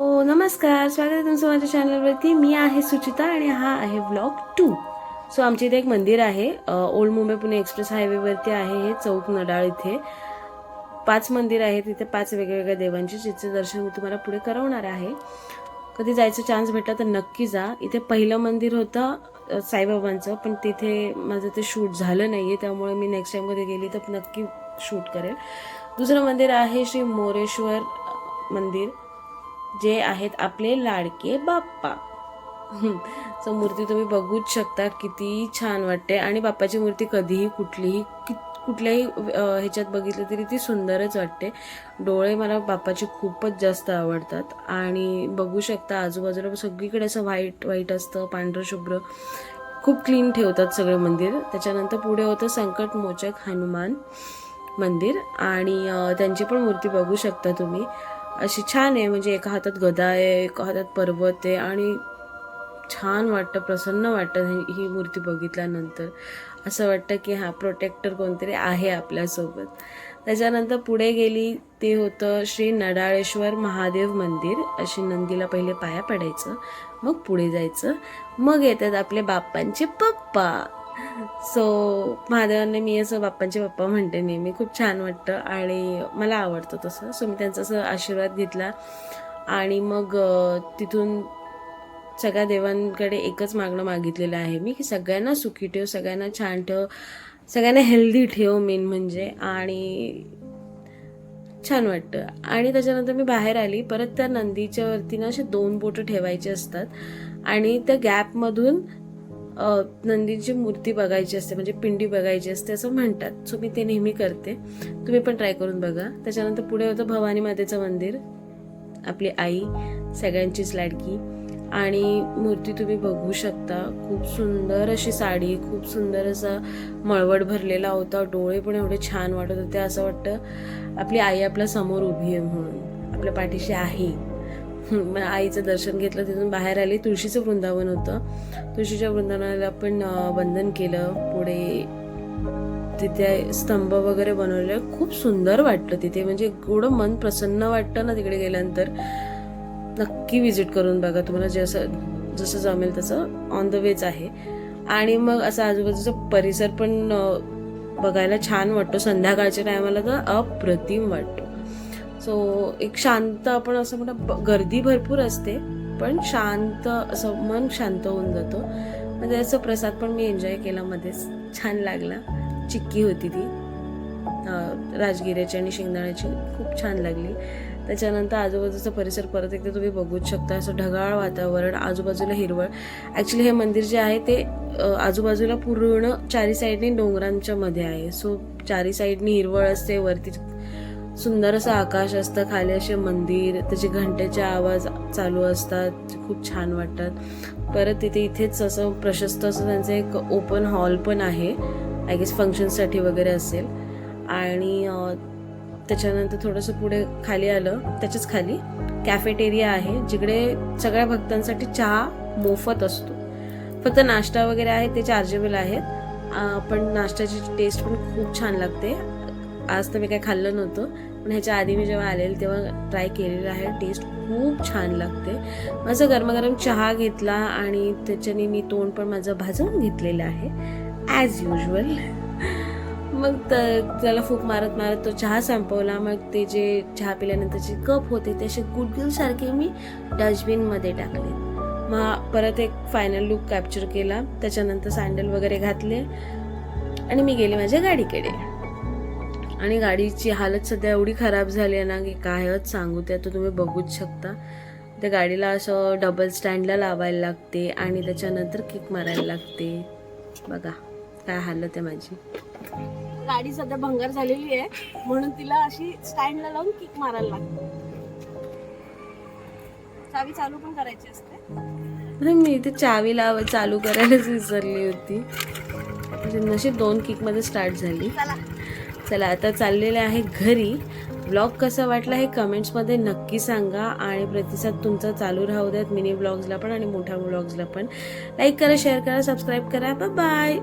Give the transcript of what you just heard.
हो नमस्कार. स्वागत आहे तुमचं माझ्या चॅनलवरती मी आहे सुचिता आणि हा आहे ब्लॉग टू सो आमच्या इथे एक मंदिर आहे. ओल्ड मुंबई पुणे एक्सप्रेस हायवेवरती आहे हे चौक नडाळ इथे. पाच मंदिर आहेत. तिथे पाच वेगवेगळ्या देवांची जिचं दर्शन मी तुम्हाला पुढे करवणार आहे. कधी जायचं चान्स भेटला तर नक्की जा. इथे पहिलं मंदिर होतं साईबाबांचं पण तिथे माझं ते शूट झालं नाही आहे त्यामुळे मी नेक्स्ट टाईम कधी गेली तर नक्की शूट करेल. दुसरं मंदिर आहे श्री मोरेश्वर मंदिर. जे आहेत आपले लाडके बाप्पा. सो मूर्ती तुम्ही बघूच शकता किती छान वाटते. आणि बाप्पाची मूर्ती कधीही कुठलीही कि कुठल्याही ह्याच्यात बघितलं तरी ती सुंदरच वाटते. डोळे मला बाप्पाचे खूपच जास्त आवडतात. आणि बघू शकता आजूबाजूला सगळीकडे असं व्हाईट व्हाईट असतं पांढरं शुभ्र. खूप क्लीन ठेवतात सगळं मंदिर. त्याच्यानंतर पुढे होतं संकटमोचक हनुमान मंदिर. आणि त्यांची पण मूर्ती बघू शकता तुम्ही. अशी छान आहे. म्हणजे एका हातात गदा आहे एका हातात पर्वत आहे आणि छान वाटतं प्रसन्न वाटतं ही मूर्ती बघितल्यानंतर. असं वाटतं की हा प्रोटेक्टर कोणतरी आहे आपल्यासोबत. त्याच्यानंतर पुढे गेली ते होतं श्री नडाळेश्वर महादेव मंदिर. अशी नंदीला पहिले पाया पडायचं मग पुढे जायचं. मग येतात आपले बाप्पांचे पप्पा. सो महादेवांनी मी असं बाप्पांचे पप्पा म्हणते नेहमी. खूप छान वाटतं आणि मला आवडतं तसं. सो मी त्यांचा असं आशीर्वाद घेतला. आणि मग तिथून सगळ्या देवांकडे एकच मागणं मागितलेलं आहे मी की सगळ्यांना सुखी ठेव सगळ्यांना छान ठेव सगळ्यांना हेल्दी ठेव मेन म्हणजे. आणि छान वाटतं. आणि त्याच्यानंतर मी बाहेर आली. परत त्या नंदीच्या वरती ना असे दोन बोटं ठेवायचे असतात. आणि त्या गॅपमधून नंदीची मूर्ती बघायची असते म्हणजे पिंडी बघायची असते असं म्हणतात. सो मी ते नेहमी करते. तुम्ही पण ट्राय करून बघा. त्याच्यानंतर पुढे होतं भवानी मातेचं मंदिर. आपली आई सगळ्यांचीच लाडकी. आणि मूर्ती तुम्ही बघू शकता. खूप सुंदर अशी साडी खूप सुंदर असा मळवट भरलेला होता. डोळे पण एवढे छान वाटत होते. असं वाटतं आपली आई आपल्यासमोर उभी आहे म्हणून. आपल्या पाठीशी आहे. आईचं दर्शन घेतलं तिथून बाहेर आली. तुळशीचं वृंदावन होतं. तुळशीच्या वृंदावनाला पण वंदन केलं. पुढे तिथे स्तंभ वगैरे बनवले. खूप सुंदर वाटलं तिथे. म्हणजे एवढं मन प्रसन्न वाटतं ना तिकडे गेल्यानंतर. नक्की व्हिजिट करून बघा. तुम्हाला जसं जसं जमेल तसं ऑन द वेच आहे. आणि मग असं आजूबाजूचा परिसर पण बघायला छान वाटतो. संध्याकाळच्या टायमाला तर अप्रतिम वाटतो. सो एक शांत आपण असं म्हणतो गर्दी भरपूर असते पण शांत असं मन शांत होऊन जातं. म्हणजे त्याचा प्रसाद पण मी एन्जॉय केला मध्येच. छान लागला. चिक्की होती ती. राजगिऱ्याची आणि शेंगदाण्याची. खूप छान लागली. त्याच्यानंतर आजूबाजूचा परिसर परत एकदा तुम्ही बघूच शकता. असं ढगाळ वातावरण आजूबाजूला हिरवळ. ॲक्च्युली हे मंदिर जे आहे ते आजूबाजूला पूर्ण चारी साईडने डोंगरांच्या मध्ये आहे. सो चारी साईडनी हिरवळ असते वरती सुंदर असं आकाश असतं खाली असे मंदिर त्याचे घंट्याचे आवाज चालू असतात खूप छान वाटतात. परत तिथे इथेच असं प्रशस्त असं त्यांचं एक ओपन हॉल पण आहे. आय गेस फंक्शनसाठी वगैरे असेल. आणि त्याच्यानंतर थोडंसं पुढे खाली आलं त्याच्याच खाली कॅफेटेरिया आहे जिकडे सगळ्या भक्तांसाठी चहा मोफत असतो. फक्त नाश्ता वगैरे आहे ते चार्जेबल आहेत. पण नाश्त्याची टेस्ट पण खूप छान लागते. आज तर मी काय खाल्लं नव्हतं पण ह्याच्या आधी मी जेव्हा आलेल तेव्हा ट्राय केलेलं आहे. टेस्ट खूप छान लागते. माझं गरमागरम चहा घेतला आणि त्याच्याने मी तोंड पण माझं भाजवून घेतलेलं आहे ॲज युजल मग तर त्याला फूक मारत मारत तो चहा संपवला. मग ते जे चहा पिल्यानंतरचे कप होते ते असे गुडगुलसारखे मी डस्टबिनमध्ये टाकले. मग परत एक फायनल लुक कॅप्चर केला. त्याच्यानंतर सँडल वगैरे घातले. आणि मी गेले माझ्या गाडीकडे. आणि गाडीची हालत सध्या एवढी खराब झाली आहे ना की कायच सांगू ते आता तुम्ही बघूच शकता. त्या गाडीला असं डबल स्टँडला लावायला लागते आणि त्याच्यानंतर किक मारायला लागते. बघा काय हालत आहे माझी. गाडी सध्या भंगार झालेली आहे म्हणून तिला अशी स्टँडला लावून किक मारायला लागते. चावी चालू पण करायची असते. मी इथे चावी लाव चालू करायलाच विसरली होती. म्हणजे नशीब दोन किकमध्ये स्टार्ट झाली. चला आता चाललेले आहे घरी. ब्लॉग कसा वाटला हे कमेंट्समध्ये नक्की सांगा आणि प्रतिसाद तुमचा चालू राहू द्यात मिनी ब्लॉग्सला पण आणि मोठ्या ब्लॉग्सला पण. लाईक करा शेअर करा सबस्क्राईब करा. बाय